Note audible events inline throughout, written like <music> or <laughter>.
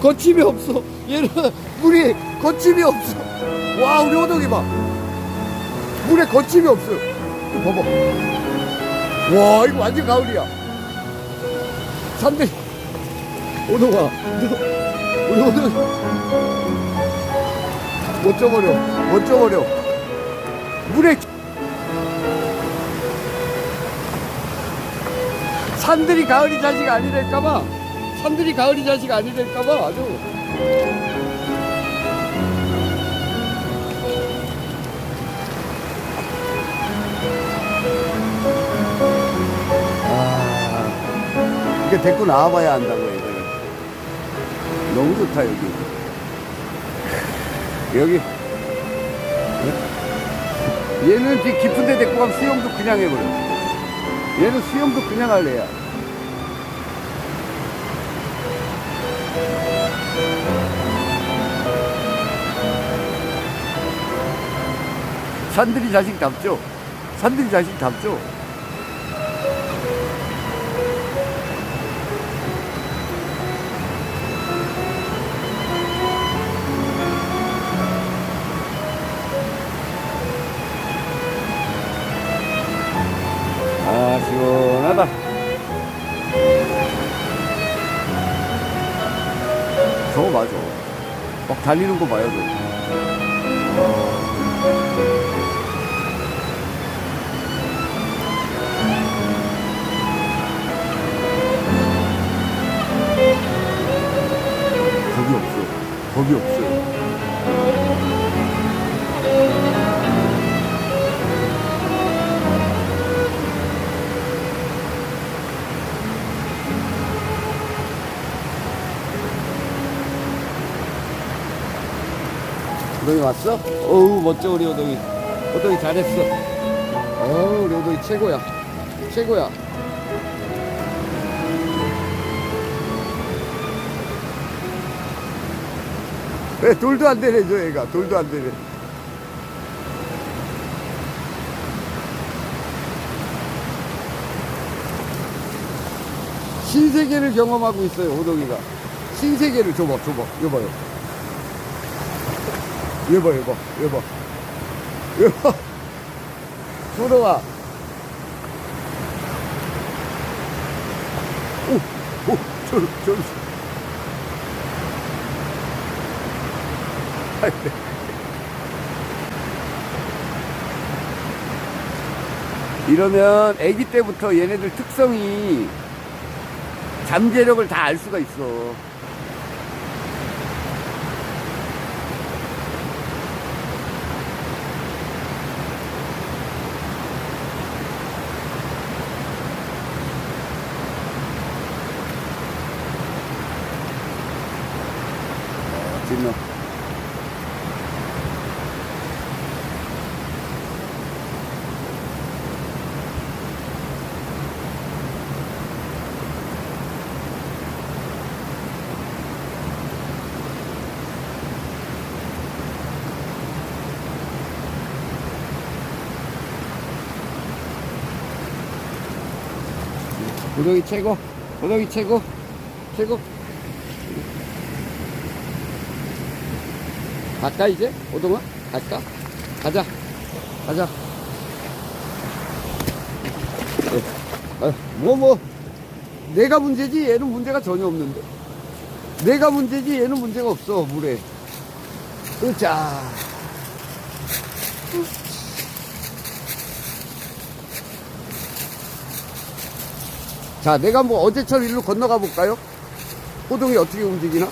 거침이 없어. 얘는 물이 거침이 없어. 와, 우리 호동이 봐. 물에 거침이 없어. 봐봐. 와, 이거 완전 가을이야. 산들 호동아, 너, 우리 호동이 멋져버려, 멋져버려. 물에 산들이 가을이 자식 아니랄까봐 산들이 가을이 자식 아니랄까봐 아주. 아 이게 데리고 나와봐야 안다고 얘들 너무 좋다 여기. 여기. 얘는 이제 깊은 데 데리고 가면 수영도 그냥 해버려. 얘는 수영도 그냥 할래야 산들이 자식 답죠? 산들이 자식 답죠? 아 시원하다. 저거 맞아 막 달리는 거 봐요 저거 겁이 없어요. 호동이 왔어? 어우 멋져 우리 호동이. 호동이 잘했어. 어우 우리 호동이 최고야. 최고야 왜 돌도 안 되네 저 애가 돌도 안 되네 신세계를 경험하고 있어요 호동이가 신세계를 줘봐 줘봐 이거 봐요 이거 봐, 이거 봐, 이거 봐. 이거 봐. 들어와. 오, 오, 저리, 저리. 아이, <laughs> 네. 이러면 아기 때부터 얘네들 특성이 잠재력을 다 알 수가 있어. 진노. 고동이 최고, 고동이 최고, 최고. 갈까 이제? 오동아? 갈까? 가자. 가자. 뭐 뭐. 내가 문제지 얘는 문제가 전혀 없는데. 내가 문제지 얘는 문제가 없어 물에. 으자 자 내가 뭐 어제처럼 일로 건너가 볼까요? 호동이 어떻게 움직이나?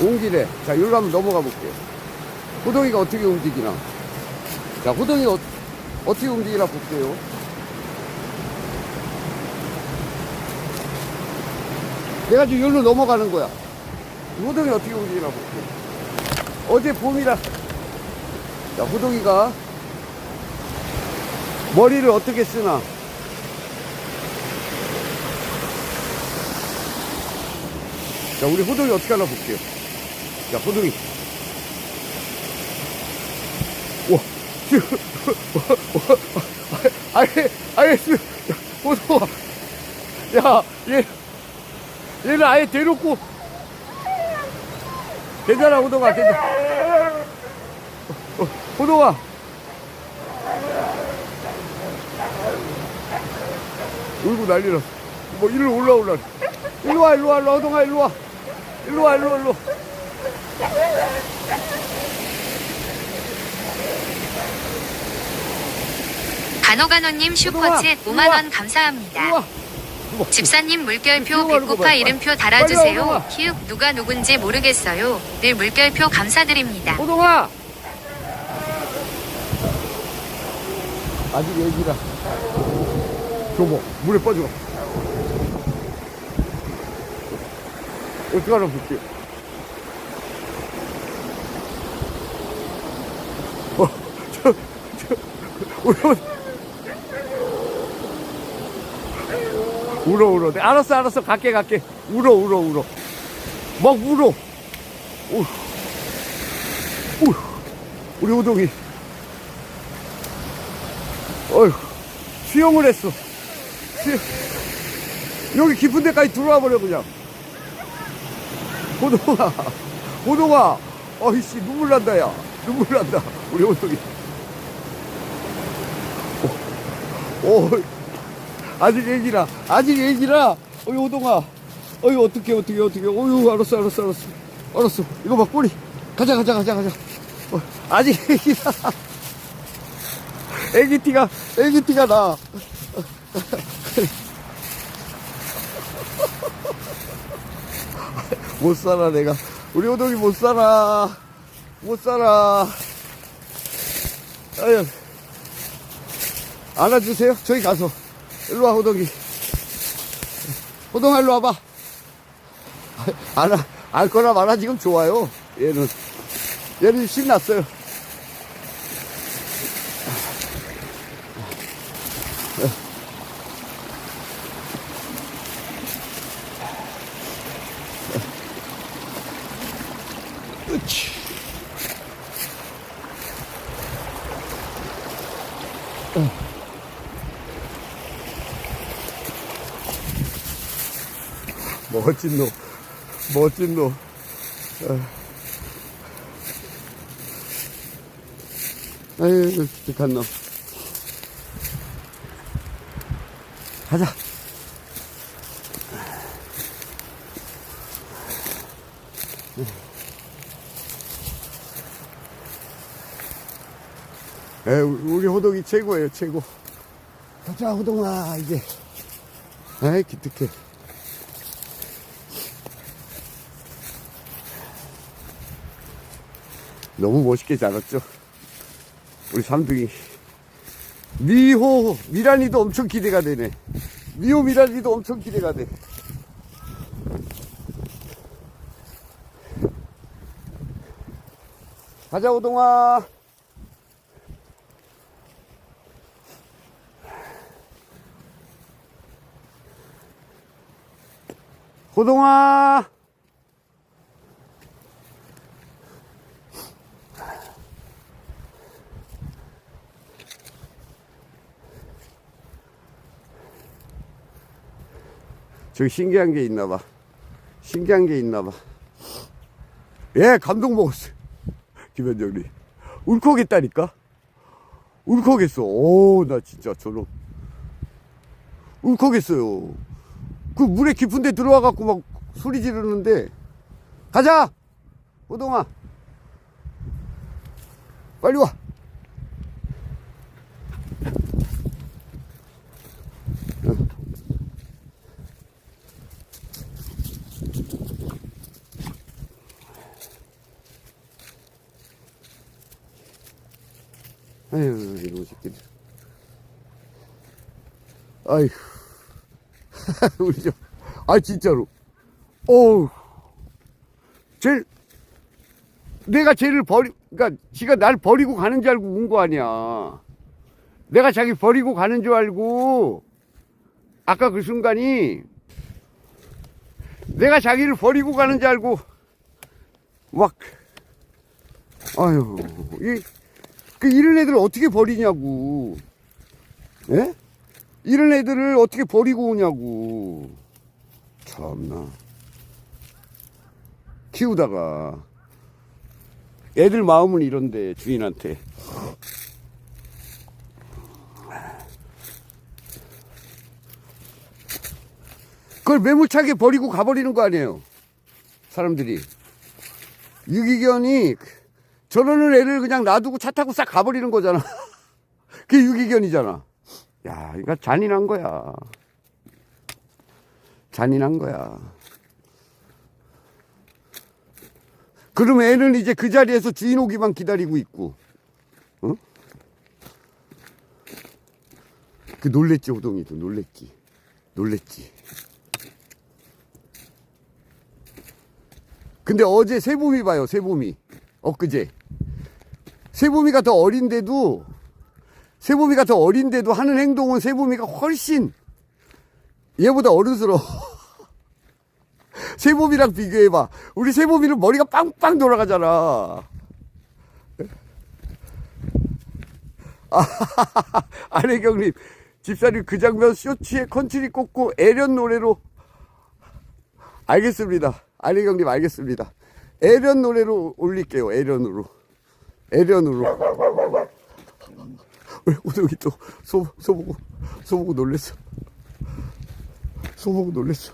온 길에. 자 여기로 한번 넘어가 볼게요. 호동이가 어떻게 움직이나? 자 호동이 어, 어떻게 움직이나 볼게요. 내가 지금 여기로 넘어가는 거야. 호동이 어떻게 움직이나 볼게요. 어제 봄이라. 자 호동이가 머리를 어떻게 쓰나 자 우리 호동이 어떻게 하나 볼게요 자, 호동이. 와, 아예, 아예, 지금, 호동아. 야, 얘, 얘는 아예 대놓고, 괜찮아, 호동아, 괜찮아. 어, 호동아. 울고 난리 났어. 뭐, 일로 올라올라. 일로 와, 일로 와, 일로 와, 호동아, 일로 와. 일로 와, 일로 와, 일로 와. 간호간호님 슈퍼챗 우와, 5만원 일로 감사합니다. 와. 뭐, 집사님 물결표 배꼽파 이름표 달아주세요. 와, 키읔 누가 누군지 모르겠어요. 늘 물결표 감사드립니다. 호동아! 아직 얘기라. 줘봐. 물에 빠져. 어떻게 하나 볼게. 어, 저, 저, 우리, 울어, 울어. 네, 알았어, 알았어. 갈게, 갈게. 울어, 울어, 울어. 막 울어. 우, 우, 우리 우동이. 어휴, 수영을 했어. 수영. 여기 깊은 데까지 들어와 버려, 그냥. 호동아, 호동아. 어이씨, 눈물 난다, 야. 눈물 난다. 우리 호동이. 오, 오, 아직 얘기라. 아직 얘기라. 어이, 호동아. 어이, 어떡해, 어떡해, 어떡해. 어휴, 알았어, 알았어, 알았어. 알았어. 이거 봐, 꼬리. 가자, 가자, 가자, 가자. 어, 아직 얘기라. 애기 티가, 애기 티가 나. 못 살아, 내가. 우리 호동이 못 살아. 못 살아. 아유. 안아주세요. 저기 가서. 일로 와, 호동이. 호동아, 일로 와봐. 안아, 알 거나 말아 지금 좋아요. 얘는. 얘는 신났어요. 멋진 놈, 멋진 놈. 아유, 기특한 놈. 가자. 에, 우리 호동이 최고예요, 최고. 가자, 호동아, 이제. 아이, 기특해. 너무 멋있게 자랐죠? 우리 삼둥이. 미호, 미란이도 엄청 기대가 되네. 미호, 미란이도 엄청 기대가 돼. 가자, 호동아. 호동아! 저기 신기한 게 있나 봐. 신기한 게 있나 봐. 예, 감동 먹었어요. 김현정님. 울컥했다니까? 울컥했어. 오, 나 진짜 저런. 울컥했어요. 그 물에 깊은 데 들어와 갖고 막 소리 지르는데. 가자! 호동아. 빨리 와. 아유 이놈 새끼들 아휴 <laughs> 우리 좀, 아, 진짜로. 어우, 쟤, 내가 쟤를 버리, 그니까, 지가 날 버리고 가는 줄 알고 운 거 아니야. 내가 자기 버리고 가는 줄 알고, 아까 그 순간이, 내가 자기를 버리고 가는 줄 알고, 막, 아유, 이, 그 이런 애들 어떻게 버리냐고. 예? 이런 애들을 어떻게 버리고 오냐고. 참나. 키우다가. 애들 마음은 이런데 주인한테 그걸 매몰차게 버리고 가버리는 거 아니에요 사람들이 유기견이 저러는 애를 그냥 놔두고 차 타고 싹 가버리는 거잖아 <laughs> 그게 유기견이잖아 야 그러니까 잔인한 거야 잔인한 거야 그럼 애는 이제 그 자리에서 주인 오기만 기다리고 있고, 어? 그 놀랬지, 호동이도 놀랬지. 놀랬지. 근데 어제 세봄이 봐요, 세봄이. 엊그제. 세봄이가 더 어린데도, 세봄이가 더 어린데도 하는 행동은 세봄이가 훨씬 얘보다 어른스러워. <laughs> 세봄이랑 비교해봐. 우리 세봄이는 머리가 빵빵 돌아가잖아. 아, <laughs> 안혜경님, 집사님 그 장면 쇼츠에 컨트리 꽂고 애련 노래로. 알겠습니다. 안혜경님 알겠습니다. 애련 노래로 올릴게요. 애련으로. 애련으로. 왜 우동이 또 소, 소보고, 소보고 놀랬어. 소보고 놀랬어.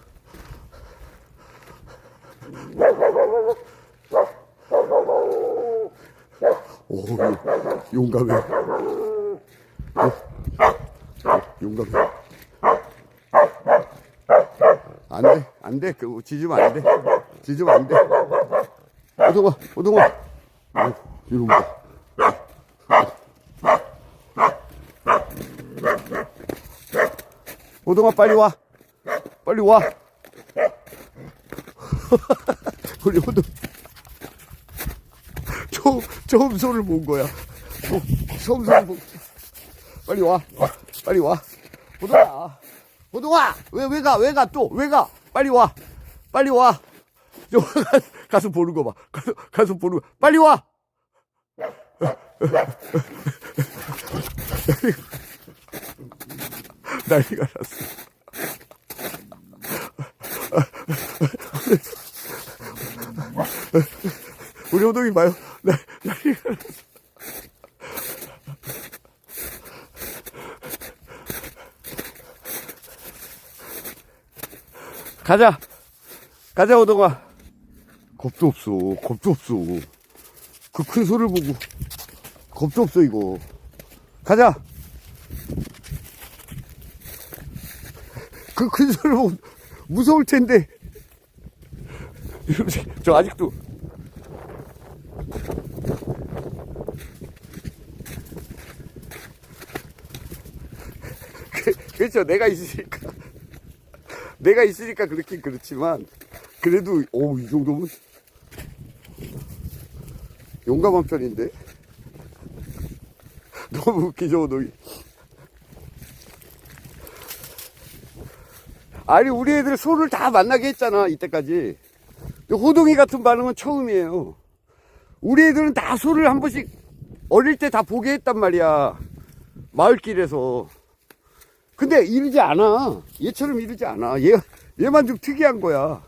오, 용감해. 어, 용감해. 안 돼, 안 돼. 그, 짖으면 안 돼. 짖으면 안 돼. 오동아, 오동아. 어, 이러고. 오동아, 빨리 와. 빨리 와. <laughs> 우리 오동. 처음, 처음 손을 본 거야. 처음, 손을 본 빨리 와. 빨리 와. 호동아. 호동아! 왜, 왜 가? 왜 가? 또? 왜 가? 빨리 와. 빨리 와. <laughs> 가서 보는 거 봐. 가서, 가서 보는 거. 빨리 와! <laughs> 난리가 났어. 우리 호동이 봐요. 나, 난리가 났어. 가자. 가자, 호동아. 겁도 없어. 겁도 없어. 그 큰 소를 보고. 겁도 없어, 이거. 가자. 그큰 보고 무서울 텐데. 저 아직도 그- 그렇죠. 내가 있으니까. 내가 있으니까 그렇긴 그렇지만, 그래도, 오, 이 정도면 용감한 편인데? 너무 웃기죠, 너. 아니, 우리 애들 소를 다 만나게 했잖아, 이때까지. 호동이 같은 반응은 처음이에요. 우리 애들은 다 소를 한 번씩 어릴 때 다 보게 했단 말이야. 마을길에서. 근데 이러지 않아. 얘처럼 이러지 않아. 얘, 얘만 좀 특이한 거야.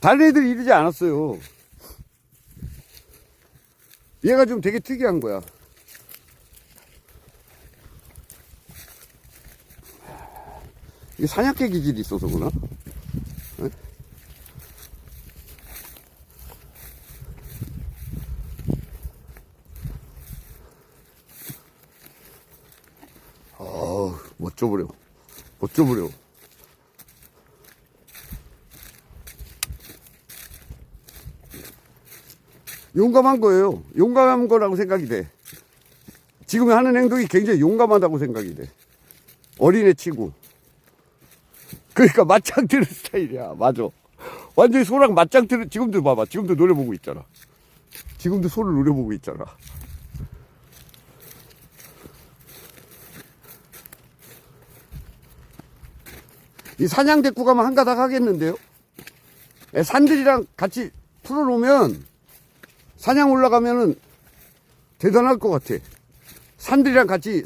다른 애들 이러지 않았어요. 얘가 좀 되게 특이한 거야. 이게 사냥개 기질이 있어서 그나? 아, 멋져 버려. 멋져 버려. 용감한 거예요. 용감한 거라고 생각이 돼. 지금 하는 행동이 굉장히 용감하다고 생각이 돼. 어린애 치고. 그러니까 맞짱 뜨는 스타일이야. 맞아. 완전히 소랑 맞짱 뜨는, 지금도 봐봐. 지금도 노래 보고 있잖아. 지금도 소를 노래 보고 있잖아. 이 사냥 데리고 가면 한가닥 하겠는데요? 예, 산들이랑 같이 풀어놓으면 사냥 올라가면은 대단할 것 같아. 산들이랑 같이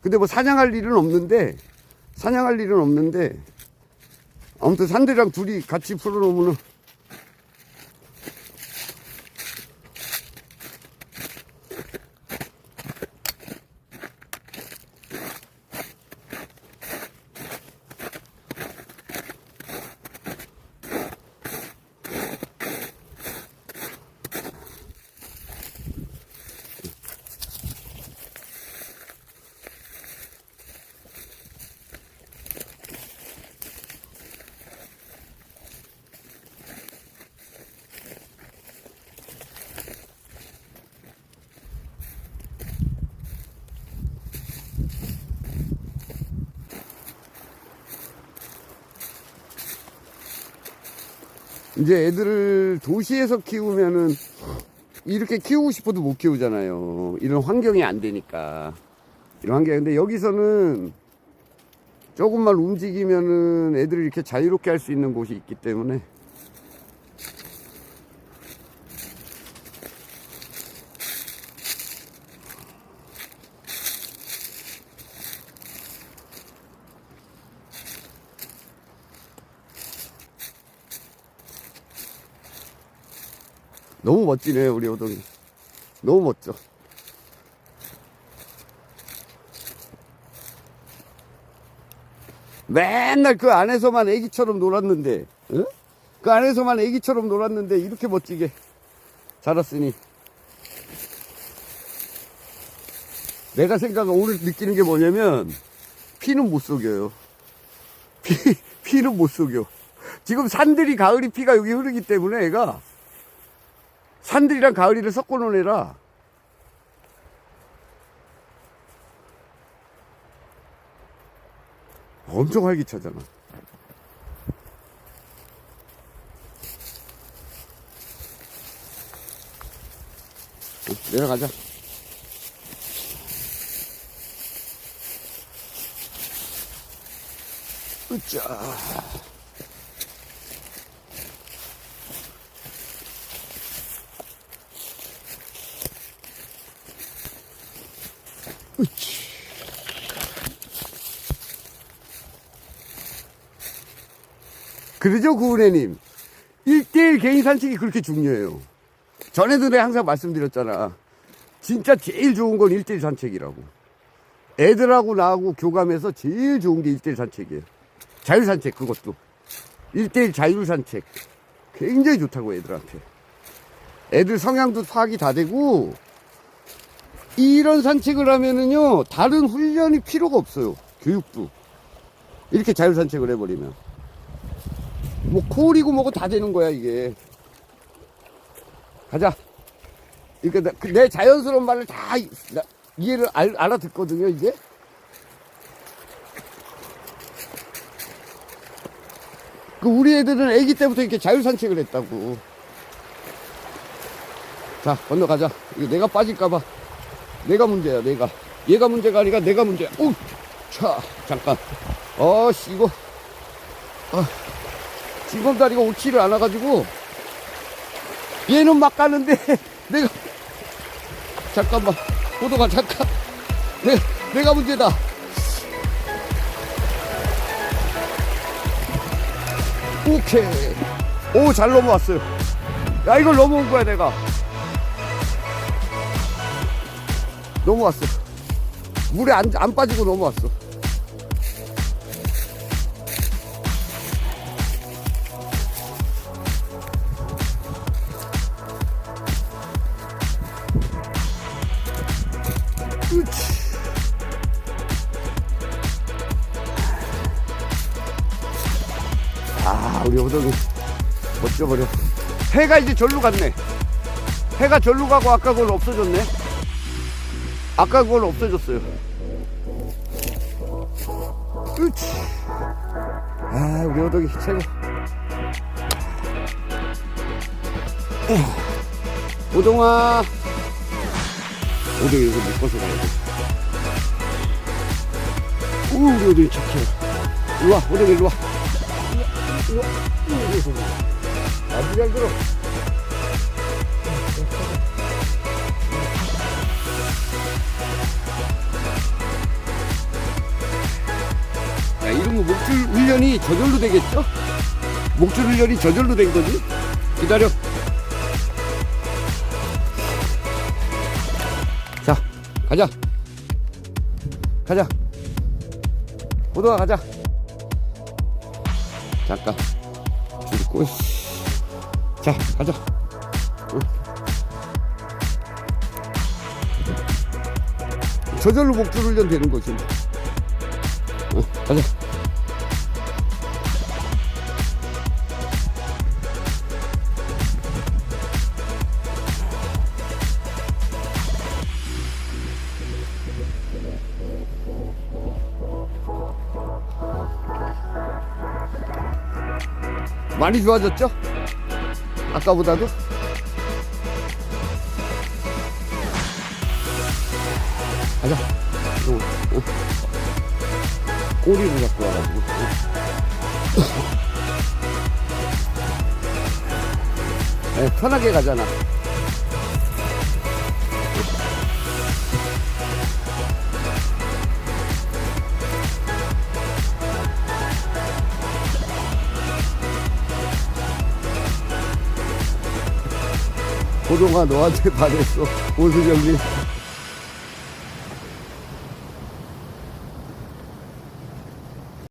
근데 뭐 사냥할 일은 없는데 사냥할 일은 없는데 아무튼 산들이랑 둘이 같이 풀어놓으면 이제 애들을 도시에서 키우면은 이렇게 키우고 싶어도 못 키우잖아요. 이런 환경이 안 되니까. 이런 환경. 근데 여기서는 조금만 움직이면은 애들을 이렇게 자유롭게 할 수 있는 곳이 있기 때문에 너무 멋지네 우리 호동이. 너무 멋져. 맨날 그 안에서만 애기처럼 놀았는데 응? 그 안에서만 애기처럼 놀았는데 이렇게 멋지게 자랐으니. 내가 생각한 오늘 느끼는 게 뭐냐면 피는 못 속여요. 피, 피는 못 속여. 지금 산들이 가을이 피가 여기 흐르기 때문에 애가 산들이랑 가을이를 섞어 놓은 애라 엄청 활기차잖아. 어, 내려가자. 으쌰. 그러죠, 구은혜님. 1대1 개인 산책이 그렇게 중요해요. 전에도 내가 항상 말씀드렸잖아. 진짜 제일 좋은 건 1대1 산책이라고. 애들하고 나하고 교감해서 제일 좋은 게 1대1 산책이에요. 자율 산책, 그것도. 1대1 자율 산책. 굉장히 좋다고, 애들한테. 애들 성향도 파악이 다 되고, 이런 산책을 하면은요, 다른 훈련이 필요가 없어요. 교육도. 이렇게 자율 산책을 해버리면. 뭐 콜이고 뭐고 다 되는 거야 이게. 가자. 이렇게 내, 자연스러운 말을 다 이해를 알, 알아듣거든요 이제 그 우리 애들은 아기 때부터 이렇게 자율 산책을 했다고. 자 건너가자. 이거 내가 빠질까봐. 내가 문제야 내가. 얘가 문제가 아니라 내가 문제야. 오차! 잠깐. 어씨 이거. 아 지금 다리가 옳지를 않아가지고 얘는 막 가는데 <laughs> 내가 잠깐만 호도가 잠깐. 내, 내가 문제다. 오케이. 오 잘 넘어왔어요. 야 이걸 넘어온 거야 내가. 넘어왔어. 물에 안, 안 빠지고 넘어왔어 호동이 멋져버려. 해가 이제 절로 갔네. 해가 절로 가고 아까 그걸 없어졌네. 아까 그걸 없어졌어요. 그렇지. 아, 우리 호동이 최고. 호동아. 호동이 이거 묶어서 가야 돼. 우, 우리 호동이 착해. 일로 와, 호동이 일로 와. 와. 일로 와. 아주 잘 들어. 야, 이런 거 목줄 훈련이 저절로 되겠죠? 목줄 훈련이 저절로 된 거지? 기다려. 자, 가자. 가자. 호동아, 가자. 잠깐. 줄 꼬. 자, 가자. 응. 저절로 목줄 훈련 되는 거지. 응, 가자. 많이 좋아졌죠? 아까보다도? 가자. 꼬리를 잡고 와가지고. 네, 편하게 가잖아. 호동아 너한테 반했어. 오수정님.